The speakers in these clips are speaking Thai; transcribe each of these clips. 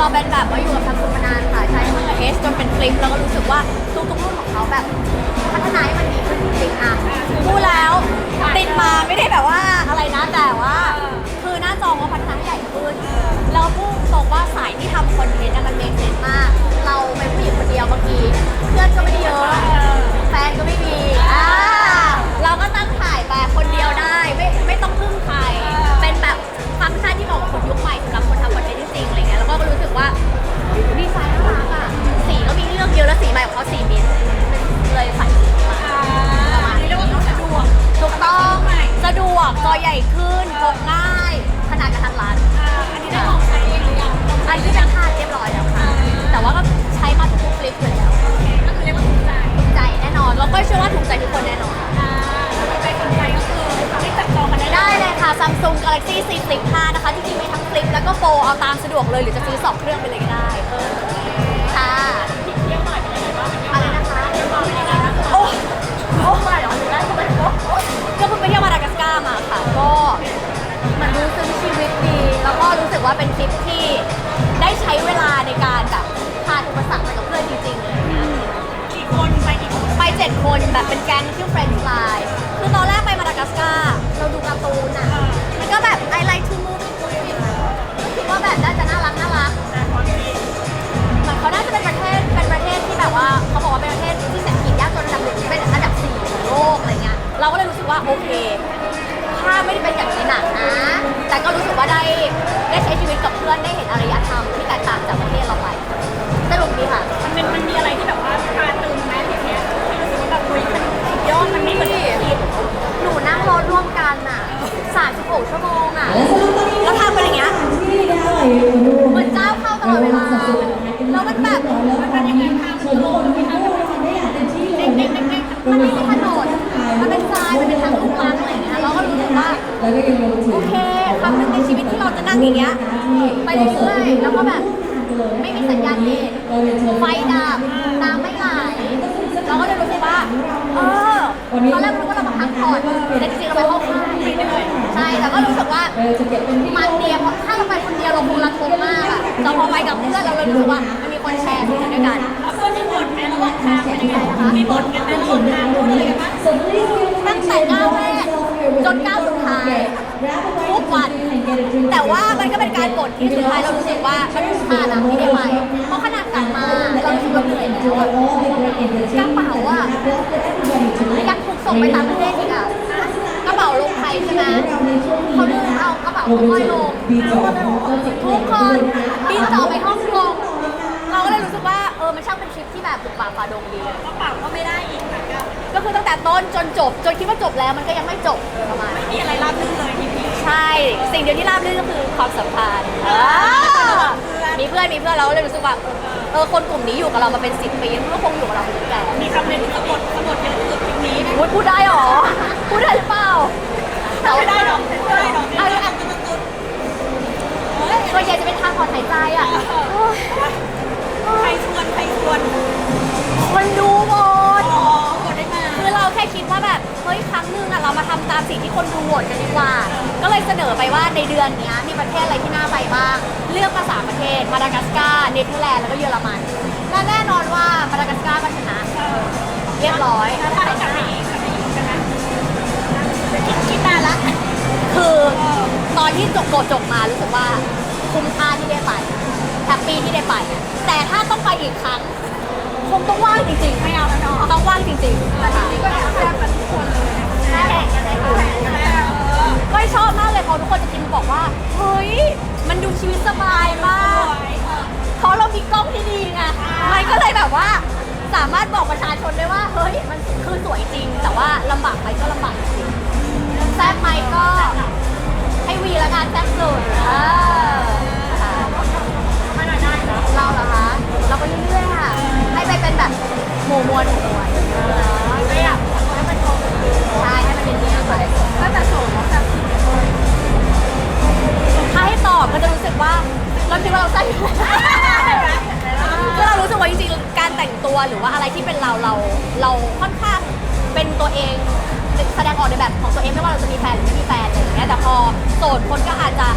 เราเป็นแบบว่าอยู่กับซัมซุงมานานค่ะใช้ตั้งแต่ S จนเป็นฟลิปแล้วก็รู้สึกว่าทุกๆรุ่นของเขาแบบ พัฒนาให้มันดีขึ้นจริงๆอะพูดแล้วติดมาไม่ได้แบบว่าอะไรนะแต่ ชื่อว่าถูกใจทุกคนแน่นอนอ่าไปคนไทยก็คือทำให้จับจองกันได้ได้เลยค่ะ Samsung Galaxy C Flip 5นะคะจริงๆมีทั้งฟลิปแล้วก็โฟเอาตามสะดวกเลย หรือจะซื้อ 2 เครื่องไปเลยก็ได้เออค่ะอะไรนะคะโอ้โอ้ไม่เหรอหนูได้ก็ไม่รู้ก็เพิ่งไปเที่ยวมาดากัสการ์มาค่ะ ก็เหมันรู้ซึ้งชีวิตดี แล้วก็รู้สึกว่าเป็นทริปที่ได้ใช้เวลาในการ 7 คนแบบเป็นแก๊งชื่อ Friends Live 36 ชั่วโมงอะ แล้วทำเป็นอย่างเงี้ยเหมือนเจ้าเข้าตลอดเวลา แล้วมันแบบมันยังไงทางมันโลงมันมีทางเด็กๆเด็กๆมันไม่ใช่ถนนมันเป็นทรายมันเป็นทางลูกรังอะไรอย่างเงี้ยเราก็รู้สึกว่าแล้วก็ยังรวมถึงโอเคครั้งหนึ่งในชีวิตที่เราจะนั่งอย่างเงี้ยไปเรื่อยๆแล้วก็แบบไม่มีสัญญาณเน็ตไฟดับน้ำไม่ไหลเราก็เลยรู้สึกว่าเออ ตอนแรกนึกว่าเรามาพักผ่อนแต่จริงๆเราไปเข้าค่ายใช่แต่ก็รู้สึกว่ามันเดียวถ้าเราไปคนเดียวเราคงรันทมมากอะแต่พอไปกับเพื่อนเราเลยรู้สึกว่ามันมีคนแชร์ด้วยกันแล้วเพื่อนไม่บ่นไหมระหว่างทางเป็นยังไงคะม่บ่นกันไหมระหว่างทางบ่นอะไรกันบ้างตั้งแต่ก้าวแรกจนก้าวสุดท้ายทุกวัน แต่ว่ามันก็เป็นการกดที่สุดท้ายเรารู้สึกว่ามันคุ้มค่านะที่ได้ไปเพราะขนาดกลับมาเรารู้สึกว่าเหนื่อยแล้วกระเป๋าอะ ส่งไปต่างประเทศอีกอะกระเป๋าลงไทยใช่ไหมเขาลืมเอากระเป๋าของก้อยลงทุกคนบินต่อไปฮ่องกงเราก็เลยรู้สึกว่าเออมันช่างเป็นทริปที่แบบบุกป่าฝ่าดงดีกระเป๋าก็ไม่ได้อีกเหมือนกันก็คือตั้งแต่ต้นจนจบ จนคิดว่าจบแล้วมันก็ยังไม่จบประมาณไม่มีอะไรราบรื่นเลยทีนี้ใช่ สิ่งเดียวที่ราบรื่นก็คือความสัมพันธ์อ่ามีเพื่อนมีเพื่อนเราก็เลยรู้สึกว่าเออคนกลุ่มนี้อยู่กับเรามาเป็นสิบปีก็คงอยู่กับเราถึงแก่มีคำเรียนที่สะกดสะกดเยอะที่สุดที นี้นะพูดพูดได้หรอ พูดได้หรือเปล่าไม่ได้หรอกไม่ได้หรอกเอาอย่างส่วนใหญ่จะเป็นทางถอนหายใจอะโอ้ยใครชวนใครชวนคนดูหมด อ๋อกดได้มาคือเราแค่คิดว่าแบบเฮ้ยครั้งหนึงอะเรามาทำตามสิ่งที่คนดูโหวตกันดีกว่า ก็เลยเสนอไปว่าในเดือนเนี้ยมีประเทศอะไรที่น่าไปบ้าง เลือกมาสามประเทศมาดากัสการ์เนเธอร์แลนด์แล้วก็เยอรมันและแน่นอนว่ามาดากัสการ์ก็ชนะ เรียบร้อยถ้าได้กลับไปอีกกลับไปอีกใช่ไหมคิดคิดนานละคือตอนที่จบโกจบมารู้สึกว่าคุ้มค่าที่ได้ไปแฮปปี้ที่ได้ไป แต่ถ้าต้องไปอีกครั้ง คงต้องว่างจริงๆไม่เอาแล้วเนาะต้องว่างจริงๆนะคะนี่ก็แอบแซ่บกันทุกคนเลยนะแข่งกันเลยค่ะก็ชอบมากเลยเพราะทุกคนจะพิมพ์บอกว่าเฮ้ยมันดูชีวิตสบายมากเพราะเรามีกล้องที่ดีไงมันก็เลยแบบว่า สามารถบอกประชาชนได้ว่า เฮ้ย มันคือสวยจริง แต่ว่าลำบากไหมก็ลำบากจริงแซ่บไหมก็ให้วีละกันแซ่บสุดเออค่ะไม่ได้ได้นะเราเหรอคะ เราไปเรื่อยๆค่ะ ให้ไปเป็นแบบหมู่มวลหมู่มวลไม่อยากให้มันโตใช่ให้มันเป็นเนี้ยไป หรือว่าอะไรที่เป็นเราเราเราค่อนข้างเป็นตัวเองแสดงออกในแบบของตัวเองไม่ว่าเราจะมีแฟนหรือไม่มีแฟนอะไรอย่างเงี้ยแต่พอโสดคนก็อาจจะ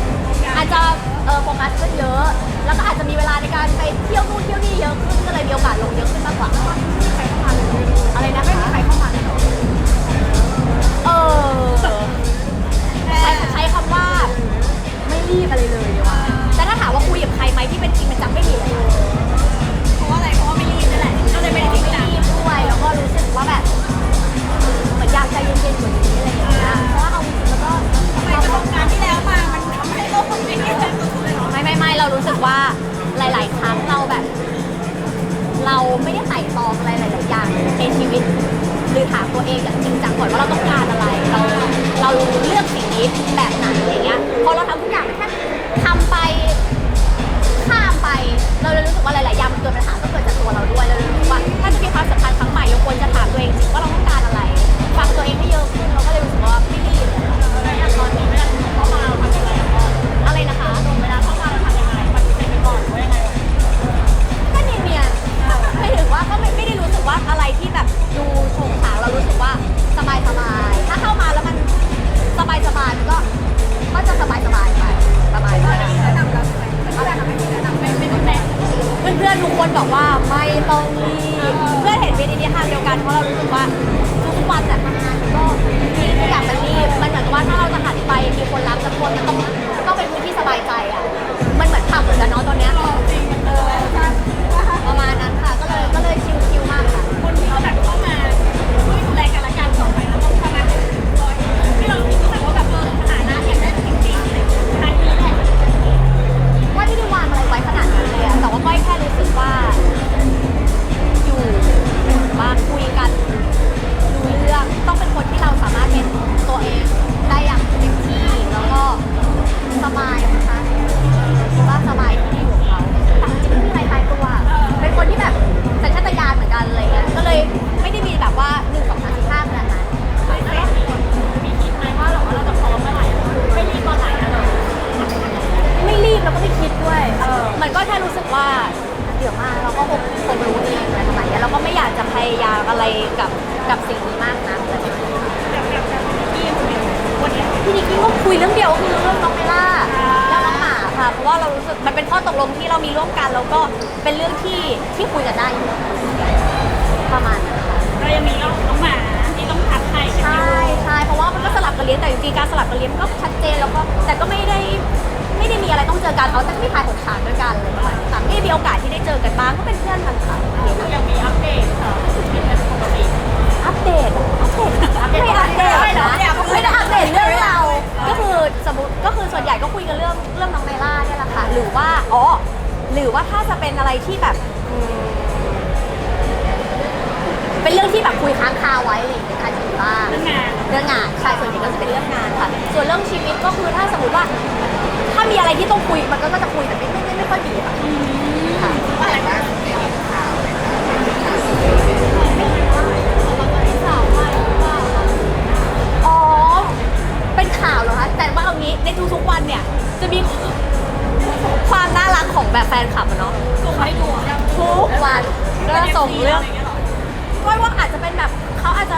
อาจจะเออโฟกัสขึ้นเยอะ แล้วก็อาจจะมีเวลาในการไปเที่ยวนู่นเที่ยวนี่เยอะขึ้นก็เลยมีโอกาสลงเยอะขึ้นมากกว่า แบบไหนอะไรเงี้ยพอเราทำทุกอย่างแค่ทำไปข้ามไป เราเลยรู้สึกว่าหลายๆอย่างมันเกิดปัญหาก็เกิดจากตัวเราด้วยเราเลยรู้สึกว่าถ้าจะมีความสัมพันธ์ครั้งใหม่เราควรจะถามตัวเองจริงว่าเราต้องการอะไรฟังตัวเองให้เยอะขึ้นเราก็เลยรู้สึกว่าไม่ดีเลย คุยเรื่องเดียวคือเรื่องน้องเมล่าเรื่องน้องหมาค่ะ เพราะว่าเรารู้สึกมันเป็นข้อตกลงที่เรามีร่วมกัน แล้วก็เป็นเรื่องที่ที่คุยกันได้อยู่ประมาณนั้นค่ะเรายังมีน้องหมาที่ต้องทักไทยกันอใช่ยู่ใช่เพราะว่ามันก็สลับกันเลี้ยงแต่จริงๆการสลับกันเลี้ยงมันก็ชัดเจนแล้วก็แต่ก็ไม่ได้ไม่ได้มีอะไรต้องเจอกันเอาแต่ไม่ถ่ายหดฉากด้วยกันเลยประมาณนี้ค่ะไม่ได้มีโอกาสที่ได้เจอกันบ้างก็เป็นเพื่อนกันค่ะยังมีอัปเดตค่ะเป็นปกติอัปเดตเหรออัปเดตไม่อัปเดตไม่เหรอนะไม่ได้อัปเดตเรื่องเราก็ คือสมมติก็คือส่วนใหญ่ก็คุยกันเรื่องเรื่องน้องไนล่าเนี่ยแหละค่ะหรือว่าอ๋อหรือว่าถ้าจะเป็นอะไรที่แบบอืมเป็นเรื่องที่แบบคุยค้างคาไว้อะไรอย่างเงี้ยอาจจะมีบ้างเรื่องงานเรื่องงานใช่ส่วนใหญ่ก็จะเป็นเรื่องงานค่ะ ส่วนเรื่องชีวิตก็คือถ้าสมมติว่า ถ้ามีอะไรที่ต้องคุยมันก็จะคุยแต่ไม่ไม่ไม่ไม่ค่อยมีค่ะค่ะอะไรนะ เป็นข่าวเหรอคะ แต่ว่าเอางี้ในทุกๆวันเนี่ย จะมีความน่ารักของแบบแฟนคลับอะเนาะส่งให้ดูทุกวันก็จะส่งเรื่องก็ว่าอาจจะเป็นแบบเขาอาจจะ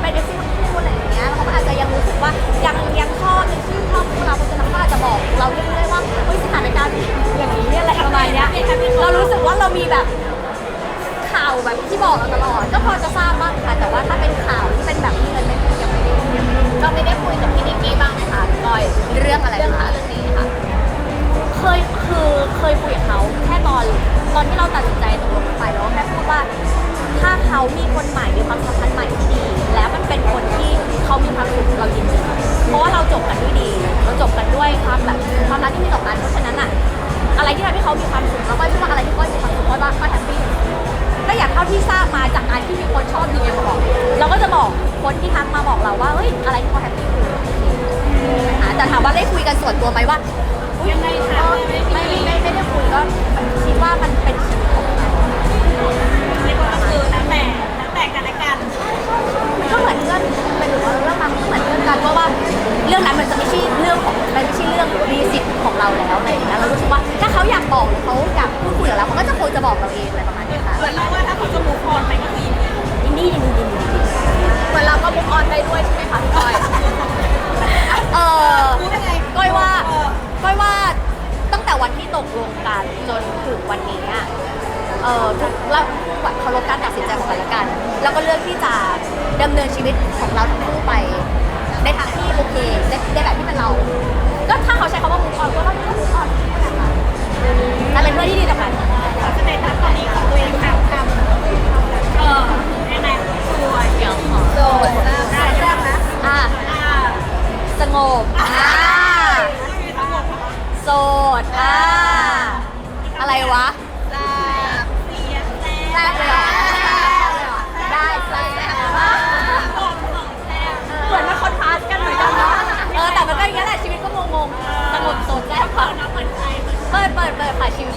เป็นเอฟซีทั้งคู่อะไรอย่างเงี้ยแล้วเขาก็อาจจะยังรู้สึกว่ายังยังชอบยังชื่นชอบพวกเราเพราะฉะนั้นเขาอาจจะบอกเราเรื่อยๆว่าเฮ้ยสถานการณ์อย่างนี้เนี่ยแหละประมาณเนี้ยเรารู้สึกว่าเรามีแบบข่าวแบบที่บอกเราตลอด ก็พอจะทราบบ้างค่ะแต่ว่าถ้าเป็นข่าวที่เป็นแบบเงินไม่ยั เราไม่ได้คุยกับพี่นิกกี้บ้างไหมคะพี่ก้อยเรื่องอะไรคะเรื่องนี้ค่ะ เคยคือเคยคุยกับเขาแค่ตอนตอนที่เราตัดสินใจตกลงกันไปแล้วแค่พูดว่าถ้าเขามีคนใหม่มีความสัมพันธ์ใหม่ที่ดี แล้วมันเป็นคนที่เขามีความสุขเรายินดีเพราะว่าเราจบกันด้วยดี เราจบกันด้วยความแบบความรักที่มีต่อกันเพราะฉะนั้นอะอะไรที่ทำให้เขามีความสุขแล้วก็คิดว่าอะไรที่ก้อยมีความสุขก้อยว่าก็แฮปปี้ก็อย่างเท่าที่ทราบมาจากการที่มีคนชอบดีเอ็มมาบอกเราก็จะบอก คนที่ทักมาบอกเราว่าเฮ้ยอะไรที่เขาแฮปปี้คือนะคะแต่ถามว่าได้คุยกันส่วนตัวไหมว่ายังไงเอคะอไม่ไม่ไม่ไม่ได้คุยก็คิดว่ามันเป็นชีวิตของเราเรียกว่าก็คือแล้วแต่แล้วแต่กันและกันก็เหมือนเพื่อนเป็นหรือว่าเรื่องมันก็เหมือนเพื่อนกันเพราะว่าเรื่องนั้นมันจะไม่ใช่เรื่องของมันไม่ใช่เรื่องมีสิทธิ์ของเราแล้วอะไรอย่างเงี้ยเรารู้สึกว่าถ้าเขาอยากบอกหรือเขาอยากพูดคุยกับเราเขาก็จะคงจะบอกเราเองอะไรประมาณนี้ค่ะเหมือนเราว่าถ้า วันนี้อะเออทุกแล้วแบบเคารพการตัดสินใจของกันและกัน แล้วก็เลือกที่จะดำเนินชีวิตของเราทั้งคู่ไปในทางที่โอเคในในแบบที่เป็นเรา ก็ถ้าเขาใช้คำว่า move on ก็ต้อง move on แต่เป็นเพื่อนที่ดีต่อกัน สเตตัสตอนนี้ของตัวเองทำทำเออยังไงสวยอย่างขอโสดได้แรกนะอะ อ่า สงบอ่า โสดอ่าอะไรวะแซ่บเลยเหได้แซ่บเหมือนมาคอนทรสต์กันเหมือนกันนะเออแต่มันก็อย่างนี้แหละชีวิตก็งงๆสงบสดแซ่บเปิดเปิดเปิดค่ะชิว